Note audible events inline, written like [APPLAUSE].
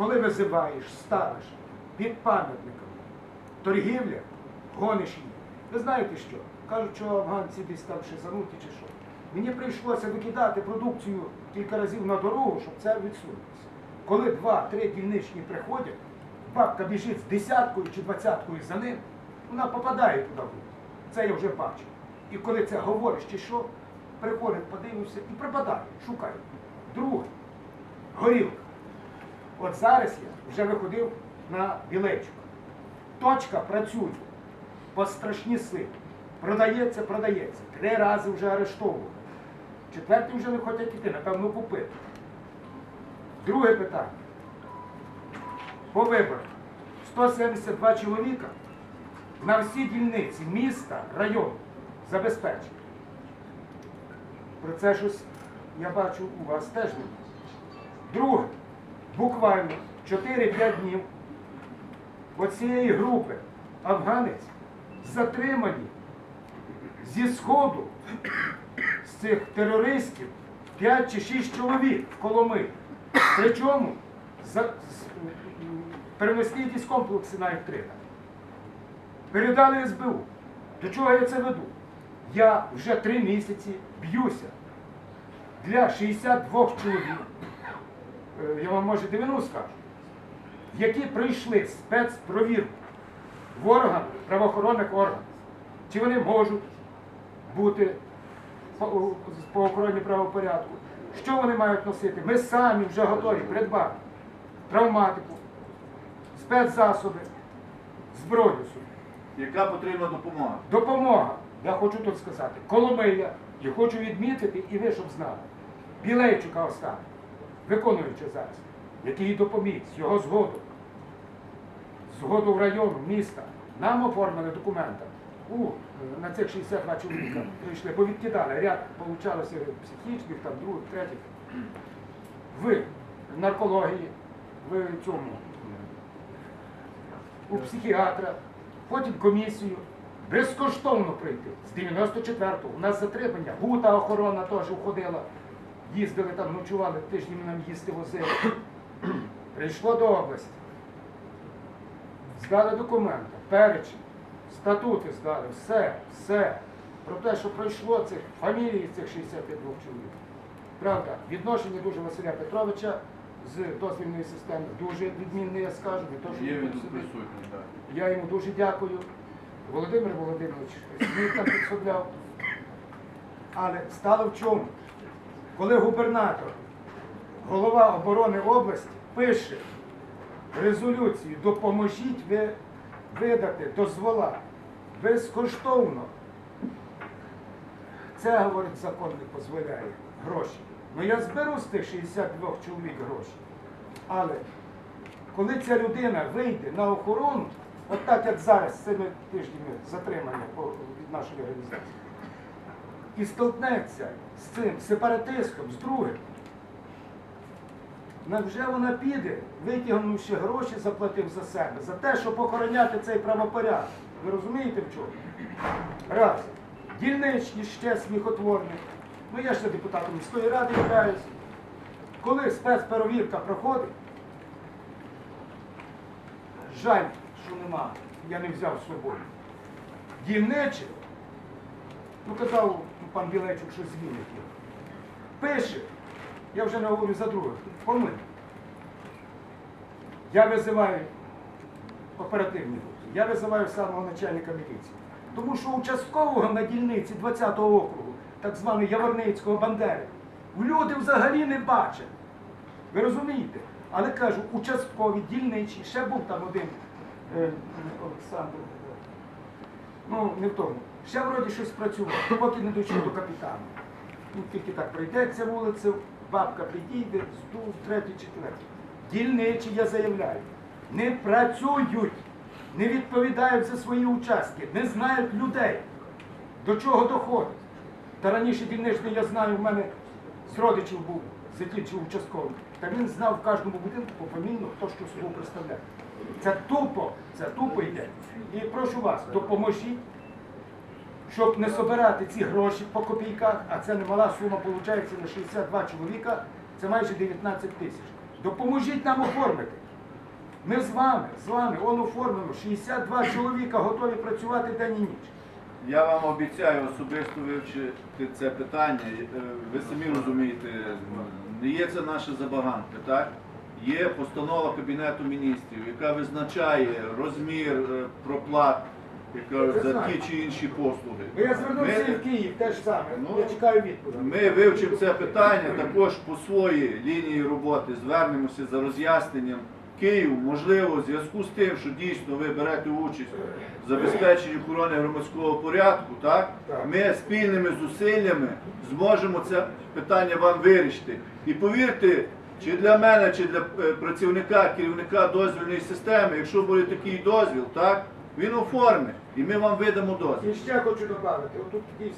коли визиваєш, ставиш під пам'ятником торгівля, гониш її. Ви знаєте що? Кажуть, що афганці десь там ще зануті чи що. Мені прийшлося викидати продукцію кілька разів на дорогу, щоб це відсунутися. Коли два-три дільничні приходять, бабка біжить з десяткою чи двадцяткою за ним, вона попадає туди. в. Це я вже бачив. І коли це говориш чи що, приходить, подивився і пропадає, шукає. Друге, горілка. От зараз я вже виходив на білечок. Точка працює по страшні сили. Продається, продається. Три рази вже арештовували. Четвертий вже не хочуть іти, напевно, купити. Друге питання. По виборах 172 чоловіка на всі дільниці міста, району забезпечені. Про це щось я бачу у вас теж немає. Друге, буквально 4-5 днів оцієї групи афганець затримані зі сходу з цих терористів 5 чи 6 чоловік в Коломи. Причому перенесли якісь комплекси на F3. Передали СБУ. До чого я це веду? Я вже три місяці б'юся для 62 чоловік, я вам може 90 скажу, які пройшли спецпровірку в орган, правоохоронних органів. Чи вони можуть бути по, охороні правопорядку? Що вони мають носити? Ми самі вже готові придбати травматику, спецзасоби, зброю. Яка потрібна допомога? Допомога, я хочу тут сказати, Коломия, і хочу відмітити, і ви щоб знали. Білейчука останній, виконуючи зараз, який допоміг з його згоду, згоду в району, міста, нам оформили документи. У, на цих 62 чоловіка прийшли, бо відкидали, ряд получалося психічних, там, других, третіх. В наркології, в цьому, у психіатра, потім комісію, безкоштовно прийти. З 94-го у нас затримання, гута охорона теж входила, їздили там, ночували, тиждень нам їсти возили. [CLEARS THROAT] Прийшло до області. Здали документи, перечень, статути здали, все, все. Про те, що пройшло цих фамілій цих 62 чоловік. Правда, відношення дуже Василя Петровича з дозвільної системи дуже відмінне, я скажу, не то, що Є він присутній, так. Я йому дуже дякую. Володимир Володимирович мені там підсобляв. Але стало в чому? Коли губернатор, голова оборони області пише резолюцію, допоможіть ви видати дозвола безкоштовно. Це, говорить, закон не дозволяє гроші. Ну я зберу з тих 62 чоловік гроші. Але коли ця людина вийде на охорону, от так як зараз з цими тижнями затримання від нашої організації, і столкнеться з цим сепаратистом, з другим, невже вона піде, витягнувши гроші, заплатив за себе, за те, щоб охороняти цей правопорядок. Ви розумієте в чому? Раз. Дільничні ще сміхотворні. Ну я ще депутатом міської ради являюсь. Коли спецперевірка проходить, Жаль, що нема, я не взяв з собою. Дільничий, ну казав пан Білечук, що змінить. Пише, я вже не говорю за других, помиль. Я визиваю оперативні групи, я визиваю самого начальника міліції. Тому що участкового на дільниці 20-го округу, так званого Яворницького Бандери, люди взагалі не бачать. Ви розумієте? Але кажу, участкові, дільничі, ще був там один е, Олександр. Ну, не в тому. Ще вроді щось працював, поки не дійшов до капітана. Ну, тільки так пройдеться вулицю, бабка підійде, здув, третій, четвертий. Дільничі, я заявляю, не працюють, не відповідають за свої участки, не знають людей, до чого доходить. Та раніше дільничний, я знаю, в мене з родичів був, закінчив участковий. Та він знав в кожному будинку пофамільно, хто що собою представляє. Це тупо, це тупо йде. І прошу вас, допоможіть, щоб не собирати ці гроші по копійках, а це немала сума, виходить, на 62 чоловіка, це майже 19 тисяч. Допоможіть нам оформити. Ми з вами, з вами, он оформлено, 62 чоловіка готові працювати день і ніч. Я вам обіцяю особисто вивчити це питання. Е, Ви самі розумієте, не є це наше забаганки, так? Є постанова Кабінету міністрів, яка визначає розмір е, проплат яка, за ті чи інші послуги. Бо я звернувся Ми- і в Київ теж саме. Ну, я чекаю відповіді. Ми вивчимо це питання також по своїй лінії роботи, звернемося за роз'ясненням Київ, можливо, в зв'язку з тим, що дійсно ви берете участь в забезпеченні охорони громадського порядку, так? Так. ми спільними зусиллями зможемо це питання вам вирішити. І повірте, чи для мене, чи для е, працівника, керівника дозвільної системи, якщо буде такий дозвіл, так, він оформить, і ми вам видамо дозвіл. І ще хочу додати, отут дійсно